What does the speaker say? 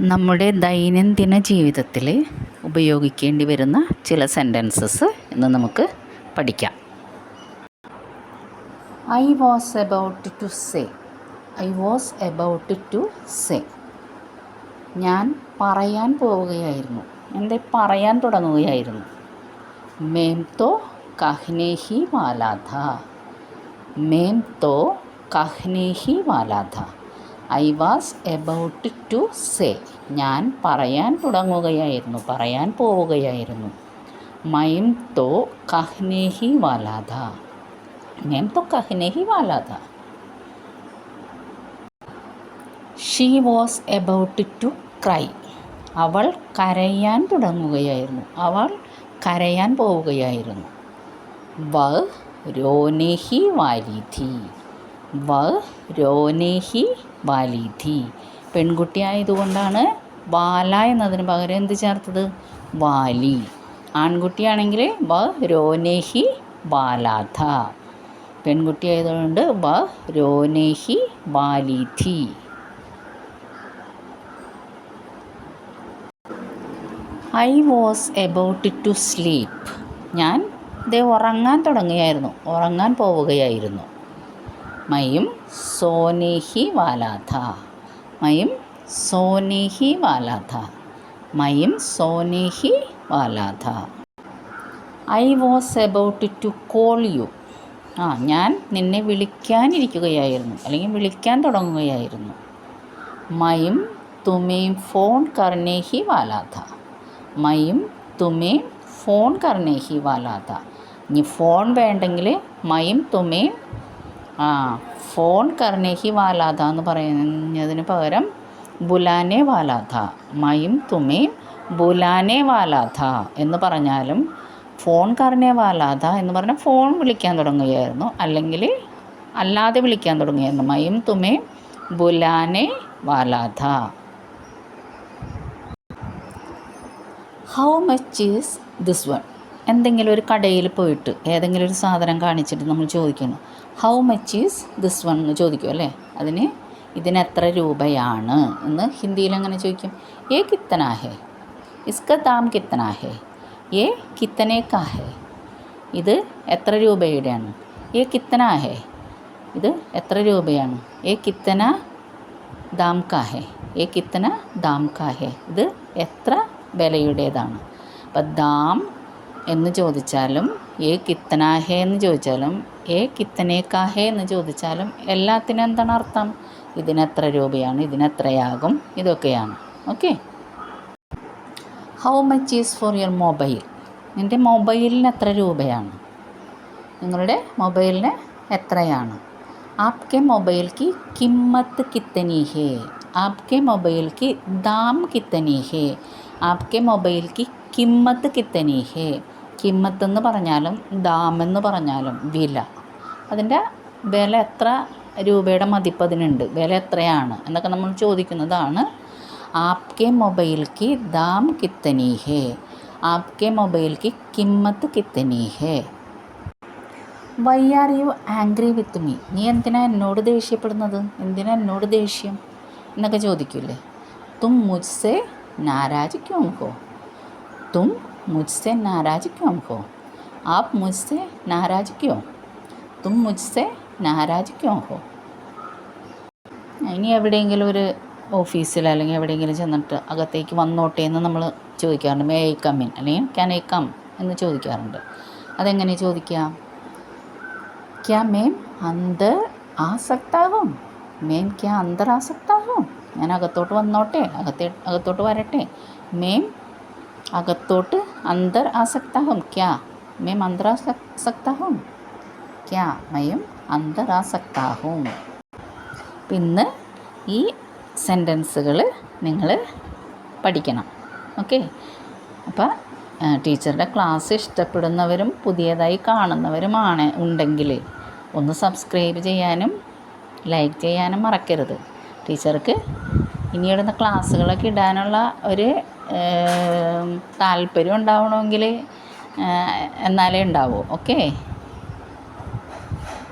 നമ്മുടെ ദൈനംദിന ജീവിതത്തിൽ ഉപയോഗിക്കേണ്ടി വരുന്ന ചില സെന്റൻസസ് ഇന്ന് നമുക്ക് പഠിക്കാം. I was about to say I was about to say ഞാൻ പറയാൻ പോവുകയായിരുന്നു. എന്റെ പറയാൻ തുടങ്ങുകയായിരുന്നു? മേം തോ കഹ്നേഹി വാലാധ മേം തോ കഹ്നേഹി വാലാധ I was about to say ഞാൻ പറയാൻ തുടങ്ങുകയായിരുന്നു പറയാൻ പോവുകയായിരുന്നു. മൈം തോ കഹ്നേഹി വാലാധ മൈം തോ കഹ്നേഹി വാലാധ she was about to cry അവൾ കരയാൻ തുടങ്ങുകയായിരുന്നു അവൾ കരയാൻ പോവുകയായിരുന്നു. വ രോനേഹി വാലിധി. വ രോനേഹി വാലിധി. പെൺകുട്ടിയായതുകൊണ്ടാണ് ബാല എന്നതിന് പകരം എന്ത് ചേർത്തത്? വാലി. ആൺകുട്ടിയാണെങ്കിൽ ബ രോനേഹി ബാലാഥ പെൺകുട്ടിയായതുകൊണ്ട് ബ രോനേഹി വാലിധി I was about to sleep ഞാൻ ദേ ഉറങ്ങാൻ തുടങ്ങുകയായിരുന്നു. ഉറങ്ങാൻ പോവുകയായിരുന്നു. മയും സോനേഹി വാലാഥ. മയും സോനേഹി വാലാഥ. മയും സോനേഹി വാലാഥ. I was about to call you. ആ ഞാൻ നിന്നെ വിളിക്കാനിരിക്കുകയായിരുന്നു. അല്ലെങ്കിൽ വിളിക്കാൻ തുടങ്ങുകയായിരുന്നു. മയും തുമേം ഫോൺ കർണേഹി വാലാഥ. മയും തുമേം ഫോൺ കർണേഹി വാലാഥ. ഇനി ഫോൺ വേണ്ടെങ്കിൽ മയും തുമേം ആ ഫോൺ കർണേഹി വാലാത എന്ന് പറയുന്നതിന് പകരം ബുലാനെ വാലാത മയും തുമയും ബുലാനെ വാലാത എന്ന് പറഞ്ഞാലും ഫോൺ കർണേ വാലാത എന്ന് പറഞ്ഞാൽ ഫോൺ വിളിക്കാൻ തുടങ്ങുകയായിരുന്നു. അല്ലെങ്കിൽ അല്ലാതെ വിളിക്കാൻ തുടങ്ങുകയായിരുന്നു. മയും തുമയും ബുലാനെ വാലാത how much is this one എന്തെങ്കിലും ഒരു കടയിൽ പോയിട്ട് ഏതെങ്കിലും ഒരു സാധനം കാണിച്ചിട്ട് നമ്മൾ ചോദിക്കുന്നു. How much is this one എന്ന് ചോദിക്കും അല്ലേ? അതിന് ഇതിന് എത്ര രൂപയാണ് എന്ന് ഹിന്ദിയിൽ അങ്ങനെ ചോദിക്കും? ഏ കിത്തനാഹേ ഇസ്ക ദാം കിത്തനാഹേ ഏ കിത്തനേക്കാഹേ ഇത് എത്ര രൂപയുടെയാണ്? ഏ കിത്തനാഹേ ഇത് എത്ര രൂപയാണ്? ഏ കിത്തന ദാം കാഹേ ഏ കിത്തന ദാം കാഹേ ഇത് എത്ര വിലയുടേതാണ്? അപ്പം ദാം എന്ന് ചോദിച്ചാലും ഏ കിത്തനാഹേ എന്ന് ചോദിച്ചാലും ഏ കിത്തനേക്കാഹേ കാഹേ എന്ന് ചോദിച്ചാലും എല്ലാത്തിനും എന്താണ് അർത്ഥം? ഇതിനെത്ര രൂപയാണ് ഇതിനെത്രയാകും ഇതൊക്കെയാണ്. Okay? How much is for your mobile നിന്റെ മൊബൈലിന് എത്ര രൂപയാണ്? നിങ്ങളുടെ മൊബൈലിന് എത്രയാണ്? ആപ്കെ മൊബൈൽക്ക് കിമ്മത്ത് കിത്തനി ഹേ ആപ്കെ മൊബൈൽക്ക് ദാം കിത്തനി ഹേ ആപ്കെ മൊബൈൽക്ക് കിമ്മത്ത് കിത്തനി ഹേ കിമ്മത്ത് എന്ന് പറഞ്ഞാലും ദാമെന്ന് പറഞ്ഞാലും വില. അതിന്റെ വില എത്ര രൂപയുടെ മതിപ്പ് അതിനുണ്ട്? വില എത്രയാണ്? എന്നൊക്കെ നമ്മൾ ചോദിക്കുന്നതാണ്. ആപ്കെ മൊബൈൽ കി ദാം കിത്തനി ഹേ ആപ്കെ മൊബൈൽക്ക് കിമ്മത്ത് കിത്തനി ഹേ why are you angry with me നീ എന്തിനാ എന്നോട് ദേഷ്യപ്പെടുന്നത്? എന്തിനാ എന്നോട് ദേഷ്യം? എന്നൊക്കെ ചോദിക്കില്ലേ? തും മുജ്സെ നാരാജ് ക്യോം ഹോ തും मुझसे नाराज़ क्यों हो आप मुझसे नाराज़ क्यों തും മുജ്സെ നാരാജ് ക്യോ ഹോ ഇനി എവിടെയെങ്കിലും ഒരു ഓഫീസിൽ അല്ലെങ്കിൽ എവിടെയെങ്കിലും ചെന്നിട്ട് അകത്തേക്ക് വന്നോട്ടെ എന്ന് നമ്മൾ ചോദിക്കാറുണ്ട് മേ ഐ കം ഇൻ അല്ലെങ്കിൽ ക്യാൻ ഐ കം എന്ന് ചോദിക്കാറുണ്ട് അതെങ്ങനെ ചോദിക്കാം ക്യാ മേം അന്തർ ആ സക്താവും മേം ക്യാ അന്തർ ആ സക്താവും ഞാൻ അകത്തോട്ട് വന്നോട്ടെ അകത്തേ അകത്തോട്ട് വരട്ടെ മേം അകത്തോട്ട് അന്തർ ആ सकता हूँ क्या मैं अंदर आ सकता हूँ क्या मैं अंदर आ सकता हूँ ഇന്ന് ഈ സെൻറ്റൻസുകൾ നിങ്ങൾ പഠിക്കണം ഓക്കെ അപ്പോൾ ടീച്ചറുടെ ക്ലാസ് ഇഷ്ടപ്പെടുന്നവരും പുതിയതായി കാണുന്നവരുമാണ് ഉണ്ടെങ്കിൽ ഒന്ന് സബ്സ്ക്രൈബ് ചെയ്യാനും ലൈക്ക് ചെയ്യാനും മറക്കരുത് ടീച്ചർക്ക് ഇനിയിടുന്ന ക്ലാസ്സുകളൊക്കെ ഇടാനുള്ള ഒരു താല്പര്യം ഉണ്ടാവണമെങ്കിൽ എന്നാലേ ഉണ്ടാവൂ. ഓക്കെ?